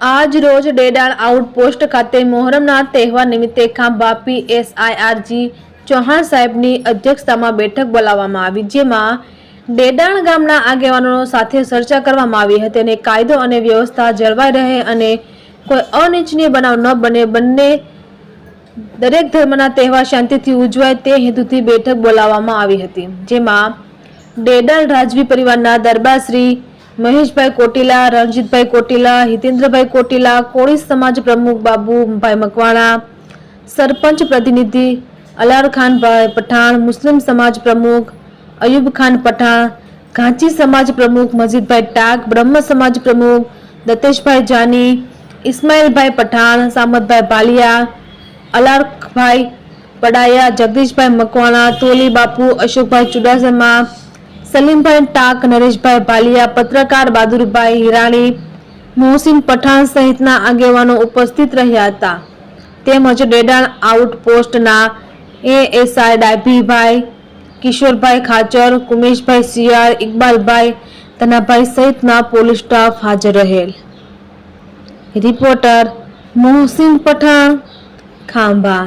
આજ રોજ ડેડાણ આઉટપોસ્ટ ખાતે મોહરમના તહેવાર નિમિત્તે ખાંભા પીએસઆઈઆરજી ચૌહાણ સાહેબની અધ્યક્ષતામાં બેઠક બોલાવવામાં આવી, જેમાં ડેડાણ ગામના આગેવાનો સાથે ચર્ચા કરવામાં આવી હતી અને કાયદો અને વ્યવસ્થા જળવાઈ રહે અને કોઈ અનિચ્છનીય બનાવ ન બને, બંને દરેક ધર્મના તહેવાર શાંતિથી ઉજવાય તે હેતુથી બેઠક બોલાવવામાં આવી હતી, જેમાં ડેડાણ રાજવી પરિવારના દરબાર શ્રી મહેશભાઈ કોટીલા, રણજીતભાઈ કોટીલા, હિતેન્દ્રભાઈ કોટીલા, કોળી સમાજ પ્રમુખ બાબુભાઈ મકવાણા, સરપંચ પ્રતિનિધિ અલાર ખાનભાઈ પઠાણ, મુસ્લિમ સમાજ પ્રમુખ અયુબ ખાન પઠાણ, ઘાંચી સમાજ પ્રમુખ મજીદભાઈ ટાક, બ્રહ્મ સમાજ પ્રમુખ દતેશભાઈ જાની, ઇસ્માઇલભાઈ પઠાણ, સામતભાઈ ભાલિયા અલારભાઈ પડાયા, જગદીશભાઈ મકવાણા, તોલી બાપુ, અશોકભાઈ ચુડાસમા સલીમભાઈ ટાક, નરેશભાઈ ભાલિયા, પત્રકાર બહાદુરભાઈ હિરાણી, મોહસિન પઠાણ સહિતના આગેવાનો ઉપસ્થિત રહ્યા હતા. તેમજ ડેડાણ આઉટપોસ્ટના એએસઆઈ ડાભીભાઈ, કિશોરભાઈ ખાચર કુમેશભાઈ સિયાર ઇકબાલભાઈ તનાભાઈ સહિતના પોલીસ સ્ટાફ હાજર રહેલ. રિપોર્ટર મોહસિન પઠાણ, ખાંભા.